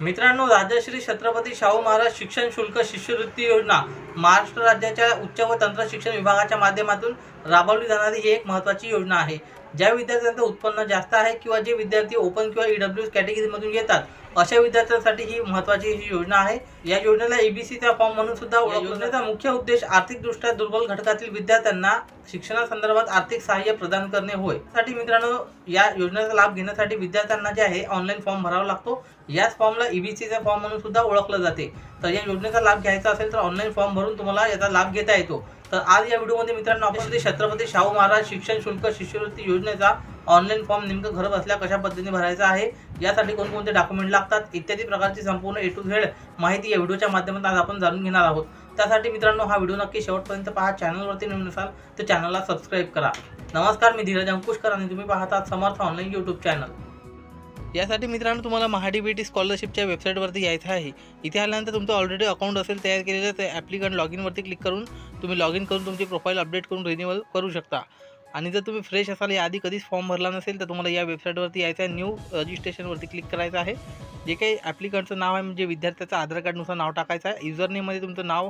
मित्रांनो राजश्री छत्रपती शाहू महाराज शिक्षण शुल्क शिष्यवृत्ती योजना महाराष्ट्र राज्याच्या उच्च व तंत्र शिक्षण विभागाच्या माध्यमातून राबवली जाणारी ही एक महत्त्वाची योजना आहे. ज्या विद्यार्थ्यांचं उत्पन्न जास्त आहे किंवा जे विद्यार्थी ओपन किंवा ईडब्ल्यू कॅटेगरीमधून येतात अशा विद्यार्थ्यांसाठी ही महत्त्वाची ही योजना आहे या योजनेला एबीसीचा फॉर्म म्हणून सुद्धा. योजनेचा मुख्य उद्देश आर्थिकदृष्ट्या दुर्बल घटकातील विद्यार्थ्यांना शिक्षणासंदर्भात आर्थिक सहाय्य प्रदान करणे होय. साठी मित्रांनो या योजनेचा लाभ घेण्यासाठी विद्यार्थ्यांना जे आहे ऑनलाईन फॉर्म भरावा लागतो. याच फॉर्मला ईबीसीचा फॉर्म म्हणून सुद्धा ओळखलं जाते. तर या योजनेचा लाभ घ्यायचा असेल तर ऑनलाईन फॉर्म भरून तुम्हाला याचा लाभ घेता येतो. तर आज या व्हिडिओमध्ये मित्रांनो आपण श्री छत्रपती शाहू महाराज शिक्षण शुल्क शिष्यवृत्ती योजनेचा ऑनलाईन फॉर्म नेमकं घर बसल्या कशा पद्धतीने भरायचा आहे यासाठी कोणकोणते डॉक्युमेंट लागतात इत्यादी प्रकारची संपूर्ण ए टू झेड माहिती या व्हिडिओच्या माध्यमातून आज आपण जाणून घेणार आहोत. त्यासाठी मित्रांनो हा व्हिडिओ नक्की शेवटपर्यंत पहा चॅनलवरती नवीन असाल तर चॅनलला सबस्क्राईब करा. नमस्कार मी धीरज अंकुशकर आणि तुम्ही पाहतात समर्थ ऑनलाईन यूट्यूब चॅनल यासाठी मित्रांनो तुम्हाला महाडी बी टी स्कॉलरशिपच्या वेबसाईटवरती यायचं आहे. इथे आल्यानंतर तुमचं ऑलरेडी अकाउंट असेल तयार केलेलं ते ॲप्लिकंट लॉग इनवरती क्लिक करून तुम्ही लॉग इन करून तुमची प्रोफाईल अपडेट करून रिन्युअल करू शकता. आणि जर तुम्ही फ्रेश असाल याआधी कधीच फॉर्म भरला नसेल तर तुम्हाला या वेबसाईटवरती यायचं आहे. न्यू रजिस्ट्रेशनवरती क्लिक करायचं आहे. जे काही ॲप्लिकंटचं नाव आहे म्हणजे विद्यार्थ्याचं आधार कार्डनुसार नाव टाकायचं आहे. युजर नेममध्ये तुमचं नाव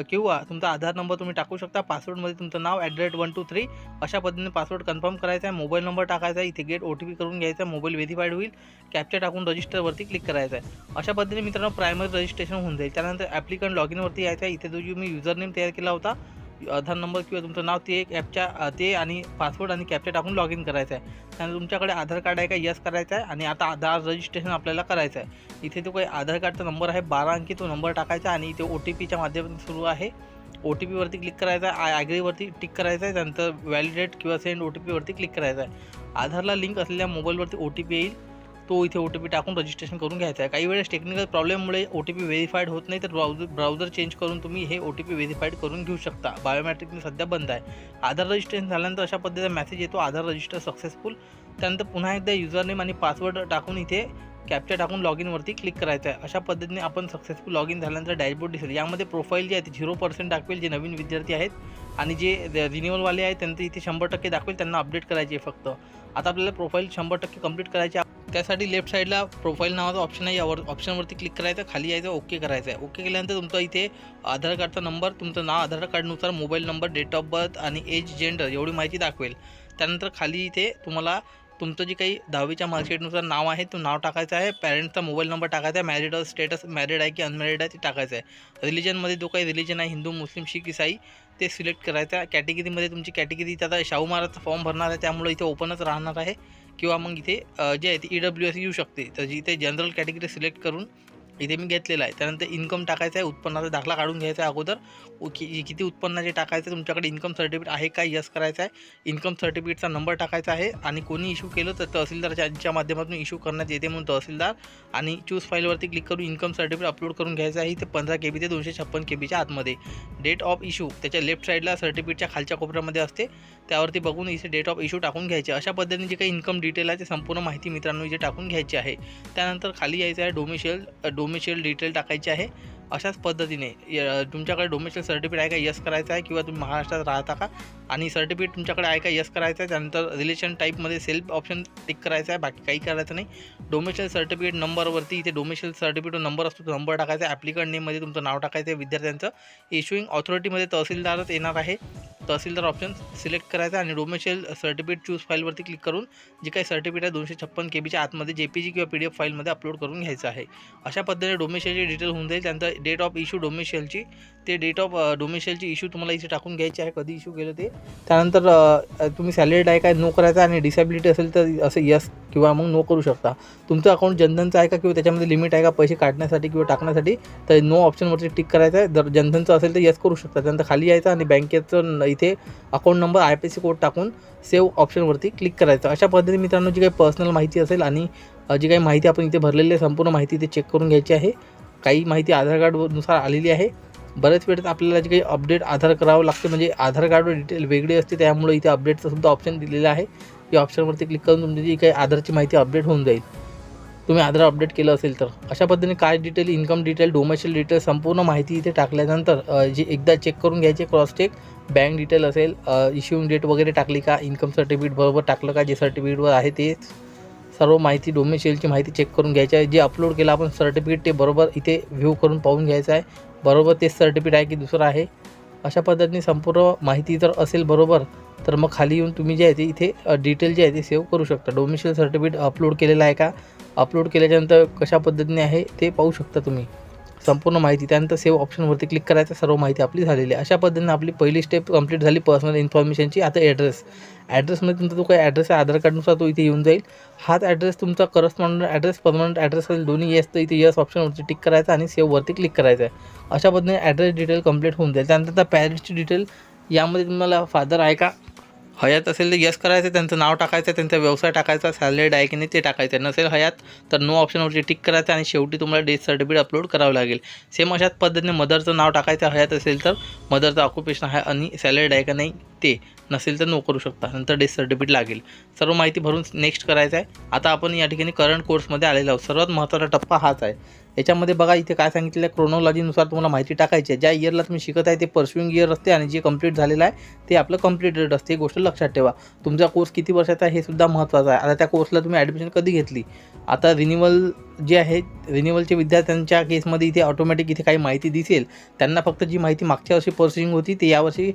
किंवा तुमचा आधार नंबर तुम्ही टाकू शकता. पासवर्डमध्ये तुमचं नाव at rate one two three अशा पद्धतीने पासवर्ड कन्फर्म करायचा आहे. मोबाईल नंबर टाकायचा आहे. इथे गेट ओ टी पी करून घ्यायचा मोबाईल व्हेरीफाईड होईल. कॅप्चर टाकून रजिस्टरवरती क्लिक करायचं आहे. अशा पद्धतीने मित्रांनो प्रायमरी रजिस्ट्रेशन होऊन जाईल. त्यानंतर ॲप्लिकंट लॉग इनवरती यायचं आहे. इथे जो जो मी युजर नेम तयार केला होता आधार नंबर किंवा तुमचं नाव ते एक ॲपच्या ते आणि पासवर्ड आणि कॅप्चर टाकून लॉग इन करायचं आहे त्यानंतर तुमच्याकडे आधार कार्ड आहे का? यस करायचं आहे आणि आता आधार रजिस्ट्रेशन आपल्याला करायचं आहे इथे तो काही आधार कार्डचा नंबर आहे बारा अंकी तो नंबर टाकायचा आणि इथे ओ टी पीच्या माध्यमातून सुरू आहे. ओ टी पीवरती क्लिक करायचा आहे आय ॲग्रीवरती टिक करायचं आहे त्यानंतर व्हॅलिडेट किंवा सेंड ओ टी पीवरती क्लिक करायचं आहे आधारला लिंक असलेल्या मोबाईलवरती ओ टी पी येईल. तो इथे ओ टी पी टाकून रजिस्ट्रेशन करून घ्यायचा आहे. काही वेळेस टेक्निकल प्रॉब्लेममुळे ओ टी पी व्हेरीफाईड होत नाही तर ब्राउझर ब्राउझर चेंज करून तुम्ही हे ओ टी पी व्हेरीफाईड करून घेऊ शकता. बायोमॅट्रिकने सध्या बंद आहे. आधार रजिस्ट्रेशन झाल्यानंतर अशा पद्धतीचा मेसेज येतो. आधार रजिस्टर सक्सेसफुल त्यानंतर पुन्हा एकदा युजर नेम आणि पासवर्ड टाकून इथे कॅप्चर टाकून लॉग इनवरती क्लिक करायचं आहे. अशा पद्धतीने आपण सक्सेसफुल लॉग इन झाल्यानंतर डॅशबोर्ड दिसेल. यामध्ये प्रोफाईल जे आहे ते झिरो पर्सेंट दाखवेल जे नवीन विद्यार्थी आहेत आणि जे रिन्युअलवाले आहेत त्यांचं इथे शंभर टक्के दाखवेल त्यांना अपडेट करायचे आहे फक्त. आता आपल्याला प्रोफाईल शंभर टक्के कंप्लीट करायची त्यासाठी लेफ्ट साईडला प्रोफाईल नावाचा ऑप्शन आहे. यावर ऑप्शनवरती क्लिक करायचं खाली यायचं ओके करायचं आहे. ओके केल्यानंतर तुमचा इथे आधार कार्डचा नंबर तुमचं नाव Aadhaar कार्डनुसार mobile number date of birth आणि एज जेंडर एवढी माहिती दाखवेल. त्यानंतर खाली इथे तुम्हाला तुमचं जे काही दहावीच्या मार्कशीटनुसार नाव आहे तो नाव टाकायचं आहे. पॅरेंटचा मोबाईल नंबर टाकायचा आहे. मॅरिड स्टेटस मॅरिड आहे की अनमॅरिड आहे ते टाकायचं आहे. रिलिजनमध्ये जो काही रिलिजन आहे हिंदू मुस्लिम शीख इसाई ते सिलेक्ट करायचं आहे. कॅटेगरीमध्ये तुमची कॅटेगरी आता शाहू महाराजचा फॉर्म भरणार आहे. त्यामुळे इथे ओपनच राहणार आहे. किंवा मग इथे जे आहे ते ई डब्ल्यू एस येऊ शकते. तर जिथे जनरल कॅटेगरी सिलेक्ट करून इथे मी घेतलेला आहे. त्यानंतर इन्कम टाकायचं आहे उत्पन्नाचा दाखला काढून घ्यायचा आहे अगोदर. कि किती उत्पन्नाचे टाकायचं आहे, तुमच्याकडे इन्कम सर्टिफिकेट आहे का? यस करायचं आहे. इन्कम सर्टिफिकेटचा नंबर टाकायचा आहे आणि कोणी इश्यू केलं तर तहसीलदारच्या माध्यमातून इश्यू करण्यात येते म्हणून तहसीलदार. आणि चूज फाईलवरती क्लिक करून इन्कम सर्टिफिकेट अपलोड करून घ्यायचं आहे. ते पंधरा के बी ते दोनशे छप्पन के बीच्या आतमध्ये. डेट ऑफ इश्यू त्याच्या लेफ्ट साईडला सर्टिफिकेटच्या खालच्या कोपऱ्यामध्ये असते. त्यावरती बघून इथे डेट ऑफ इश्यू टाकून घ्यायचे. अशा पद्धतीने जे काही इन्कम डिटेल आहे ते संपूर्ण माहिती मित्रांनो इथे टाकून घ्यायची आहे. त्यानंतर खाली यायचं आहे डोमिशियल डोमेशियल डिटेल टाकायची आहे. अशाच पद्धतीने य- तुमच्याकडे डोमेस्टिक सर्टिफिकेट आहे का? यस करायचं आहे किंवा तुम्ही महाराष्ट्रात राहता का? आणि सर्टिफिकेट तुमच्याकडे आहे का? यस करायचं आहे त्यानंतर रिलेशन टाईपमध्ये सेल्फ ऑप्शन टिक करायचं आहे बाकी काही करायचं नाही. डोमेस्टिक सर्टिफिकेट नंबरवरती इथे डोमेस्टिक सर्टिफिकेट नंबर असतो तो नंबर टाकायचा आहे. ॲप्लिकंट नेममध्ये तुमचं नाव टाकायचं आहे विद्यार्थ्यांचं. इश्युईंग ऑथॉरिटीमध्ये तहसीलदारच येणार आहे. तहसीलदार ऑप्शन सिलेक्ट करायचा आणि डोमेशियल सर्टिफिकेट चूज फाईलवरती क्लिक करून जे काही सर्टिफिकेट आहे दोनशे छप्पन के बीच्या आतमध्ये जे पी जी किंवा पी डी एफ फाईलमध्ये अपलोड करून घ्यायचं आहे. अशा पद्धतीने डोमेशियलची डिटेल होऊन जाईल. त्यानंतर डेट ऑफ इश्यू डोमेशलची ते डेट ऑफ डोमेशियलची इश्यू तुम्हाला इथे टाकून घ्यायची आहे. कधी इश्यू केलं ते. त्यानंतर तुम्ही सॅलरीड आहे काय नो करायचा आणि डिसॅबिलिटी असेल तर असं यस किंवा मग नो करू शकता. तुमचं अकाउंट जनधनचं आहे का? किंवा त्याच्यामध्ये लिमिट आहे का? पैसे काढण्यासाठी किंवा टाकण्यासाठी तर नो ऑप्शनवरती टिक करायचं आहे. जर जनधनचं असेल तर यस करू शकता. त्यानंतर खाली यायचं आणि बँकेचं इथे account number I P C code टाकून सेव्ह ऑप्शनवरती क्लिक करायचं. अशा पद्धतीने मित्रांनो जी काही पर्सनल माहिती असेल आणि जी काही माहिती आपण इथे भरलेली आहे संपूर्ण माहिती इथे चेक करून घ्यायची आहे. काही माहिती आधार कार्डनुसार आलेली आहे. बऱ्याच वेळेस आपल्याला जे काही अपडेट आधार करावं लागते म्हणजे आधार कार्डवर डिटेल वेगळी असते त्यामुळे इथे अपडेटचं सुद्धा ऑप्शन दिलेलं आहे. या ऑप्शनवरती क्लिक करून तुमची जी काही आधारची माहिती अपडेट होऊन जाईल. तुम्ही आधार अपडेट केलं असेल तर. अशा पद्धतीने काय detail income detail domicile detail संपूर्ण माहिती इथे टाकल्यानंतर जे जी एकदा चेक करून घ्यायचे क्रॉस चेक बँक डिटेल असेल इश्यूइंग डेट वगैरे टाकली का इन्कम सर्टिफिकेट बरोबर टाकलं का जे सर्टिफिकेटवर आहे ते सर्व माहिती डोमेशियलची माहिती चेक करून घ्यायची आहे. जे अपलोड केलं आपण सर्टिफिकेट ते बरोबर इथे व्ह्यू करून पाहून घ्यायचं आहे. बरोबर तेच सर्टिफिकेट आहे की दुसरं आहे. अशा पद्धतीने संपूर्ण माहिती जर असेल बरोबर तर मग खाली येऊन तुम्ही जे आहे ते इथे डिटेल जे आहे ते सेव्ह करू शकता. डोमेशियल सर्टिफिकेट अपलोड केलेलं आहे का? अपलोड केल्याच्यानंतर कशा पद्धतीने आहे ते पाहू शकता तुम्ही. संपूर्ण माहिती त्यानंतर सेव्ह ऑप्शनवरती क्लिक करायचं सर्व माहिती आपली झालेली आहे. अशा पद्धतीने आपली पहिली स्टेप कंप्लीट झाली पर्सनल इन्फॉर्मेशनची आता ॲड्रेस ॲड्रेसमध्ये तुमचा जो काही ॲड्रेस आहे आधार कार्डनुसार तो इथे येऊन जाईल. हाच ॲड्रेस तुमचा करस्पॉन्डंट ॲड्रेस परमनंट ॲड्रेस असेल दोन्ही येस तर इथे यस ऑप्शनवरती टिक करायचं आणि सेव्हवरती क्लिक करायचं आहे. अशा पद्धतीने ॲड्रेस डिटेल कंप्लीट होऊन जाईल. त्यानंतर त्या पॅरेंट्सची डिटेल यामध्ये तुम्हाला फादर आहे का? हयात असेल तर यस करायचं त्यांचं नाव टाकायचं त्यांचा व्यवसाय टाकायचा सॅलरीड आहे की नाही ते टाकायचं. नसेल हयात तर नो ऑप्शनवरती टिक करायचं आणि शेवटी तुम्हाला डेथ सर्टिफिकेट अपलोड करावं लागेल. सेम अशाच पद्धतीने मदरचं नाव टाकायचं हयात असेल तर मदरचं ऑक्युपेशन आहे आणि सॅलरीड आहे का नाही ते नसेल तर नो करू शकता. नंतर डेथ सर्टिफिकेट लागेल. सर्व माहिती भरून नेक्स्ट करायचं आहे. आता आपण या ठिकाणी करंट कोर्समध्ये आलेलो आहोत. सर्वात महत्त्वाचा टप्पा हाच आहे. याच्यामध्ये बघा इथे काय सांगितलेलं आहे? क्रोनॉलॉजीनुसार तुम्हाला माहिती टाकायची आहे. ज्या इयरला तुम्ही शिकत आहे ते पर्स्युइंग इयर असते आणि जे कंप्लीट झालेलं आहे ते आपलं कंप्लीटेड असते. ही गोष्ट लक्षात ठेवा. तुमचा कोर्स किती वर्षाचा आहे हे सुद्धा महत्त्वाचं आहे. आता त्या कोर्सला तुम्ही ॲडमिशन कधी घेतली? आता रिन्युअल जे आहे रिन्युअलच्या विद्यार्थ्यांच्या केसमध्ये इथे ऑटोमॅटिक इथे काही माहिती दिसेल. त्यांना फक्त जी माहिती मागच्या वर्षी पर्स्युइंग होती ते यावर्षी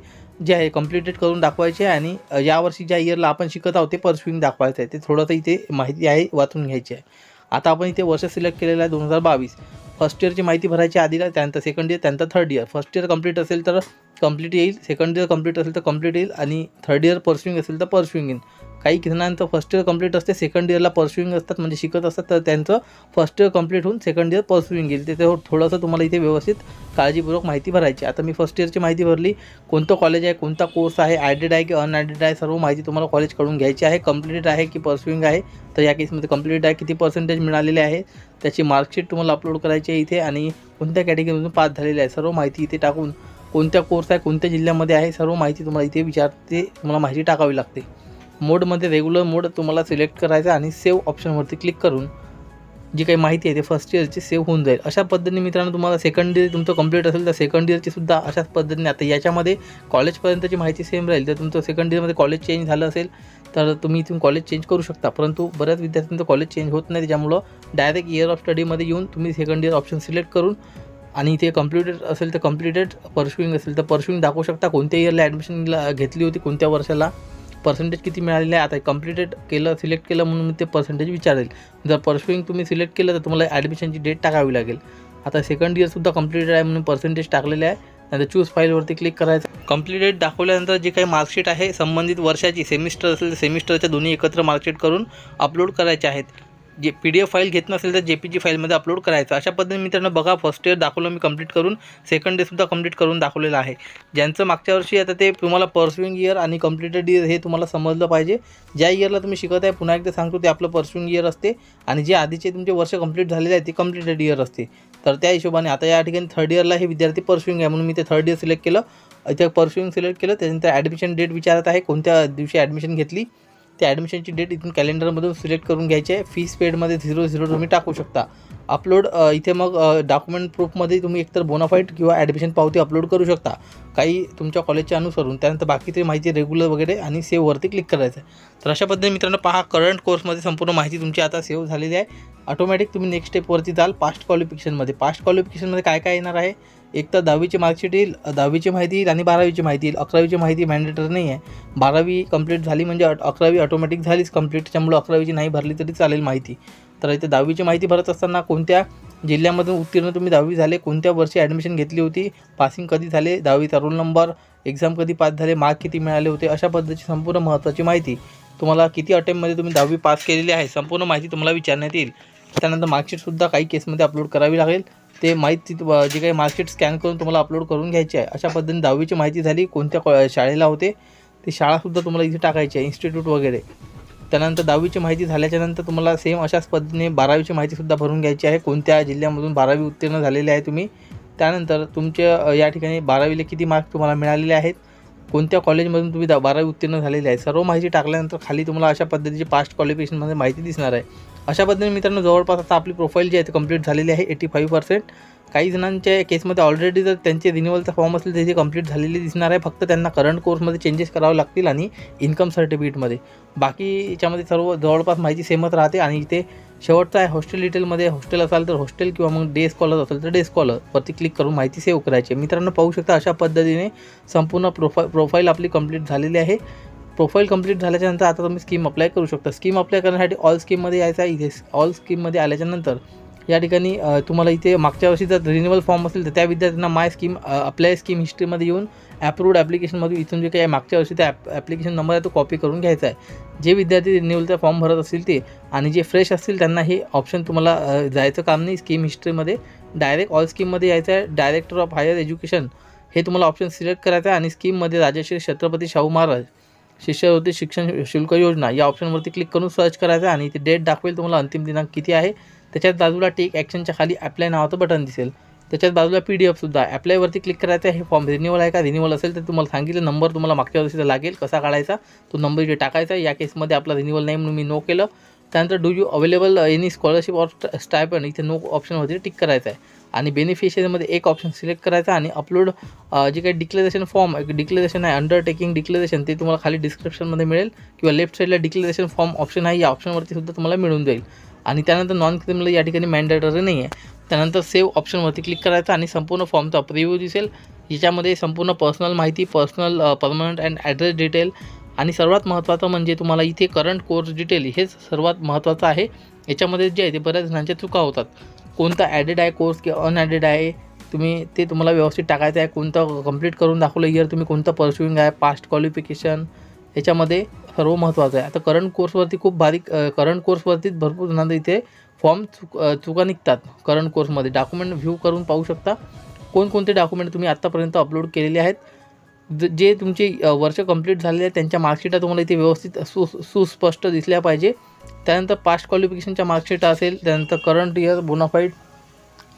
जे आहे कम्प्लिटेड करून दाखवायचे आहे आणि यावर्षी ज्या इयरला आपण शिकत आहोत ते पर्स्युइंग दाखवायचं आहे. ते थोडंसं इथे माहिती आहे वाचून घ्यायची आहे. आता आपण इथे वर्ष सिलेक्ट केलेलं आहे दोन हजार बावीस. फर्स्ट इयरची माहिती भरायची आधीला त्यानंतर सेकंड इयर त्यानंतर third year first year complete असेल तर कंप्लीट येईल सेकंड इयर कंप्लीट असेल तर कंप्लीट येईल आणि थर्ड इयर पर्स्युइंग असेल तर पर्स्युइंग येईल. काही जणांचं फर्स्ट इयर कंप्लीट असते सेकंड इयरला पर्स्युइंग असतात म्हणजे शिकत असतात तर त्यांचं फर्स्ट इयर कंप्लीट होऊन सेकंड इयर पर्स्युइंग येईल. ते हो- थोडंसं तुम्हाला इथे व्यवस्थित काळजीपूर्वक माहिती भरायची आता मी फर्स्ट इयरची माहिती भरली. कोणतं कॉलेज आहे कोणता कोर्स आहे ॲडेड आहे की अनॲडेड आहे सर्व माहिती तुम्हाला कॉलेजकडून घ्यायची आहे. कंप्लीट आहे की पर्स्युइंग आहे तर या केसमध्ये कंप्लीट आहे. किती पर्सेंटेज मिळालेले आहे त्याची मार्कशीट तुम्हाला अपलोड करायची आहे इथे आणि कोणत्या कॅटेगरीमधून पास झालेले आहे सर्व माहिती इथे टाकून कोणत्या कोर्स आहे कोणत्या जिल्ह्यामध्ये आहे सर्व माहिती तुम्हाला इथे विचारते तुम्हाला माहिती टाकावी लागते. मोडमध्ये रेग्युलर मोड तुम्हाला सिलेक्ट करायचा आणि सेव्ह ऑप्शनवरती क्लिक करून जी काही माहिती आहे ते फर्स्ट इयरची सेव्ह होऊन जाईल. अशा पद्धतीने मित्रांनो तुम्हाला सेकंड इयर तुमचं कंप्लीट असेल तर सेकंड इयरची सुद्धा अशाच पद्धतीने आता याच्यामध्ये कॉलेजपर्यंतची माहिती सेम राहील. तर तुमचं सेकंड इयरमध्ये कॉलेज चेंज झालं असेल तर तुम्ही इथून कॉलेज चेंज करू शकता. परंतु बऱ्याच विद्यार्थ्यांचं कॉलेज चेंज होत नाही. त्याच्यामुळं डायरेक्ट इयर ऑफ स्टडीमध्ये येऊन तुम्ही सेकंड इयर ऑप्शन सिलेक्ट करून आणि इथे कम्प्लिटेड असेल तर कम्प्लिटेड परशुईंग असेल तर परशुईंग दाखवू शकता. कोणत्या इयरला ॲडमिशनला घेतली होती कोणत्या वर्षाला पर्सेंटेज किती मिळालेले आहे? आता कम्प्लिटेड केलं सिलेक्ट केलं म्हणून मी ते पर्सेंटेज विचारेल. जर पर्स्युइंग तुम्ही सिलेक्ट केलं तर तुम्हाला ॲडमिशनची डेट टाकावी लागेल. आता सेकंड इयरसुद्धा कम्प्लिटेड आहे म्हणून पर्सेंटेज टाकलेले आहे. नंतर चूज फाईलवरती क्लिक करायचं. कम्प्लिटेड दाखवल्यानंतर जे काही मार्कशीट आहे संबंधित वर्षाची सेमिस्टर असेल तर सेमिस्टरच्या दोन्ही एकत्र मार्कशीट करून अपलोड करायचे आहेत. J P D F file घेत नसेल तर जे पी जी फाईलमध्ये अपलोड करायचं. अशा पद्धतीने मित्रांनो बघा फर्स्ट इयर दाखवलं मी कंप्लीट करून सेकंड डेसुद्धा कंप्लीट करून दाखवलेलं आहे. ज्यांचं मागच्या वर्षी आता ते तुम्हाला पर्स्युइंग इयर आणि कम्प्लिटेड इयर हे तुम्हाला समजलं पाहिजे. ज्या इयरला तुम्ही शिकत आहे पुन्हा एकदा सांगतो ते आपलं पर्स्युइंग इयर असते आणि जे आधीचे तुमचे वर्ष कंप्लीट झालेले आहे ते कम्प्लिटेड इयर असते. तर त्या हिशोबाने आता या ठिकाणी थर्ड इयरला हे विद्यार्थी पर्स्युइंग आहे म्हणून मी ते थर्ड इयर सिलेक्ट केलं. इथे पर्स्युइंग सिलेक्ट केलं त्यानंतर ॲडमिशन डेट विचारत आहे कोणत्या दिवशी ॲडमिशन घेतली त्या ॲडमिशनची डेट इथून कॅलेंडरमधून सिलेक्ट करून घ्यायची आहे. फीस पेडमध्ये झिरो झिरो तुम्ही टाकू शकता. अपलोड इथे मग डॉक्युमेंट प्रूफमध्ये तुम्ही एकतर बोनाफाईट किंवा ॲडमिशन पावती अपलोड करू शकता. काही तुमच्या कॉलेजच्या अनुसरून. त्यानंतर बाकीची माहिती रेग्युलर वगैरे आणि सेव्हवरती क्लिक करायचं आहे. तर अशा पद्धतीने मित्रांनो पहा करंट कोर्समध्ये संपूर्ण माहिती तुमची आता सेव्ह झालेली आहे. ऑटोमॅटिक तुम्ही नेक्स्ट स्टेपवरती जाल. पास्ट क्वालिफिकेशनमध्ये पास्ट क्वालिफिकेशनमध्ये काय काय येणार आहे? एक तर दहावीची मार्कशीट येईल दहावीची माहिती येईल आणि बारावीची माहिती येईल. अकरावीची माहिती मॅन्डेटरी नाही आहे बारावी कंप्लीट झाली म्हणजे अकरावी ऑटोमॅटिक झालीच कंप्लीट त्यामुळे अकरावीची नाही भरली तरी चालेल माहिती. तर इथे दहावीची माहिती भरत असताना कोणत्या जिल्ह्यामधून उत्तीर्ण तुम्ही दहावी झाले कोणत्या वर्षी ॲडमिशन घेतली होती पासिंग कधी झाले दहावीचा रोल नंबर एक्झाम कधी पास झाले मार्क किती मिळाले होते अशा पद्धतीची संपूर्ण महत्त्वाची माहिती तुम्हाला किती अटेम्पमध्ये तुम्ही दहावी पास केलेली आहे संपूर्ण माहिती तुम्हाला विचारण्यात येईल. त्यानंतर मार्कशीटसुद्धा काही केसमध्ये अपलोड करावी लागेल. ते माहिती जे काही मार्कशीट स्कॅन करून तुम्हाला अपलोड करून घ्यायची आहे अशा पद्धतीने दहावीची माहिती झाली कोणत्या कॉ शाळेला होते ती शाळासुद्धा तुम्हाला इथे टाकायची आहे इन्स्टिट्यूट वगैरे. त्यानंतर दहावीची माहिती झाल्याच्यानंतर तुम्हाला सेम अशाच पद्धतीने बारावीची माहितीसुद्धा भरून घ्यायची आहे कोणत्या जिल्ह्यामधून बारावी उत्तीर्ण झालेले आहे तुम्ही. त्यानंतर तुमच्या या ठिकाणी बारावीला किती मार्क तुम्हाला मिळालेले आहेत कोणत्या कॉलेजमधून तुम्ही दा बारावी उत्तीर्ण झालेले आहे सर्व माहिती टाकल्यानंतर खाली तुम्हाला अशा पद्धतीची पास्ट क्वालिफिकेशनमध्ये माहिती दिसणार आहे. अशा पद्धतीने मित्रांनो जवळपास आता आपली प्रोफाईल जी आहे ती कंप्लीट झालेली आहे एटी फाईव्ह पर्सेंट काही जणांच्या केसमध्ये ऑलरेडी जर त्यांचे रिन्युअलचा फॉर्म असेल तर ते कंप्लीट झालेली दिसणार आहे. फक्त त्यांना करंट कोर्समध्ये चेंजेस करावे लागतील आणि इन्कम सर्टिफिकेटमध्ये बाकी याच्यामध्ये सर्व जवळपास माहिती सेमच राहते आणि इथे शेवटचं आहे हॉस्टेल डिटेलमध्ये हॉस्टेल असाल तर हॉस्टेल किंवा मग डे स्कॉलर असेल तर डे स्कॉलरवरती क्लिक करून माहिती सेव्ह करायची मित्रांनो पाहू शकता अशा पद्धतीने संपूर्ण प्रोफा प्रोफाईल आपली कंप्लीट झालेली आहे. प्रोफाईल कंप्लीट झाल्याच्यानंतर आता तुम्ही स्कीम अप्लाय करू शकता. स्कीम अप्लाय करण्यासाठी ऑल स्कीममध्ये यायचं आहे इथे. ऑल स्कीममध्ये आल्याच्यानंतर या ठिकाणी तुम्हाला इथे मागच्या वर्षी जर रिन्युअल फॉर्म असेल तर त्या विद्यार्थ्यांना माय स्कीम अप्लाय स्कीम हिस्ट्रीमध्ये येऊन ॲप्रूव्ड ॲप्लिकेशनमधून इथून जे काही मागच्या वर्षी त्या ॲप ॲप्लिकेशन नंबर आहे तो कॉपी करून घ्यायचा आहे. जे विद्यार्थी रिन्युअलचा फॉर्म भरत असतील ते आणि जे फ्रेश असतील त्यांना हे ऑप्शन तुम्हाला जायचं काम नाही. स्कीम हिस्ट्रीमध्ये डायरेक्ट ऑल स्कीममध्ये यायचं आहे. डायरेक्टर ऑफ हायर एज्युकेशन हे तुम्हाला ऑप्शन सिलेक्ट करायचं आहे आणि स्कीममध्ये राजश्री छत्रपती शाहू महाराज शिष्यवृत्ती शिक्षण शुल्क योजना या ऑप्शनवरती क्लिक करून सर्च करायचं आहे आणि इथे डेट दाखवेल तुम्हाला अंतिम दिनांक किती आहे. त्याच्यात बाजूला टेक ॲक्शनच्या खाली ॲप्लाय नावाचं बटन दिसेल. त्याच्यात बाजूला पी डी एफसुद्धा ॲप्लायवरती क्लिक करायचं आहे. हे फॉर्म रिन्युअल आहे का? रिन्युअल असेल तर तुम्हाला सांगितलं. नंबर तुम्हाला मागच्या वर्षीचा लागेल. कसा काढायचा? तो नंबर इथे टाकायचा या केसमध्ये आपला रिन्युअल नाही म्हणून मी नो केलं. त्यानंतर do you available any scholarship or stipend इथे नो ऑप्शनवरती टिक करायचं आहे. आणि बेनिफिशियरीमध्ये एक ऑप्शन सिलेक्ट करायचा आणि अपलोड जे काही डिक्लेरेशन फॉर्म डिक्लेरेशन आहे अंडरटेकिंग डिक्लेरेशन ते तुम्हाला खाली डिस्क्रिप्शनमध्ये मिळेल. किंवा लेफ्ट साईडला डिक्लेरेशन फॉर्म ऑप्शन आहे या ऑप्शनवरती सुद्धा तुम्हाला मिळून जाईल. आणि त्यानंतर नॉन क्रिमिनल या ठिकाणी मॅन्डेटरी नाही आहे त्यानंतर सेव्ह ऑप्शनवरती क्लिक करायचं आणि संपूर्ण फॉर्मचा प्रिव्ह्यू दिसेल. याच्यामध्ये संपूर्ण पर्सनल माहिती personal permanent and address detail आणि सर्वात महत्त्वाचं म्हणजे तुम्हाला इथे करंट कोर्स डिटेल हेच सर्वात महत्त्वाचं आहे. याच्यामध्ये जे आहे ते बऱ्याच जणांच्या चुका होतात. कोणता ॲडेड आहे कोर्स किंवा अनॲडेड आहे? तुम्ही ते तुम्हाला व्यवस्थित टाकायचं आहे. कोणतं कंप्लीट करून दाखवलं इयर तुम्ही कोणतं परस्युईंग आहे? पास्ट क्वालिफिकेशन याच्यामध्ये सर्व महत्त्वाचं आहे. आता करंट कोर्सवरती खूप बारीक करंट कोर्सवरतीच भरपूर जणांना इथे फॉर्म चुक चुका निघतात करंट कोर्समध्ये डॉक्युमेंट व्ह्यू करून पाहू शकता. कोणकोणते डॉक्युमेंट तुम्ही आत्तापर्यंत अपलोड केलेले आहेत? ज- जे तुमचे वर्ष कंप्लीट झालेले आहेत त्यांच्या मार्कशीटा तुम्हाला इथे व्यवस्थित सु सुस्पष्ट दिसल्या पाहिजे. त्यानंतर पास्ट क्वालिफिकेशनच्या मार्कशीट असेल त्यानंतर करंट इयर बोनाफाईड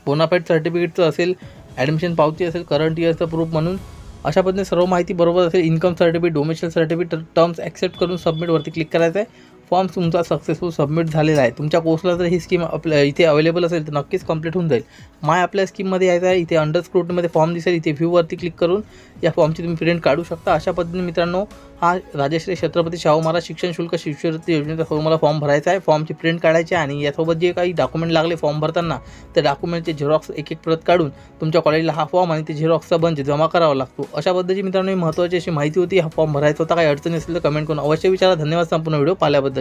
बोनाफाईड सर्टिफिकेटचं असेल ॲडमिशन पावती असेल करंट इयरचं प्रूफ म्हणून अशा पद्धतीने सर्व माहिती बरोबर असेल income certificate domicile certificate terms accept करून सबमिटवरती क्लिक करायचं आहे फॉर्म तुमचा सक्सेसफुल सबमिट झालेला आहे. तुमच्या कोर्सला जर ही स्कीम आपल्या इथे अवेलेबल असेल तर नक्कीच कंप्लीट होऊन जाईल. माय आपल्या स्कीममध्ये यायचं आहे इथे अंडर स्क्रूटमध्ये फॉर्म दिसेल इथे व्ह्यूवरती क्लिक करून या फॉर्मची तुम्ही प्रिंट काढू शकता. अशा पद्धतीने मित्रांनो हा राजश्री छत्रपती शाहू महाराज शिक्षण शुल्क शिष्यवृत्ती योजनेचा तुम्हाला फॉर्म भरायचा आहे. फॉर्मची प्रिंट काढायची आहे आणि यासोबत जे काही डॉक्युमेंट लागले फॉर्म भरताना त्या डॉक्युमेंटचे झेरॉक्स एक एक प्रत काढून तुमच्या कॉलेजला हा फॉर्म आणि ते झेरॉक्सचा बंच जमा करावा लागतो. अशा पद्धतीची मित्रांनो ही महत्त्वाची अशी माहिती होती. हा फॉर्म भरायचा होता. काही अडचणी असेल तर कमेंट करून अवश्य विचारा. धन्यवाद संपूर्ण व्हिडिओ पाहिल्याबद्दल.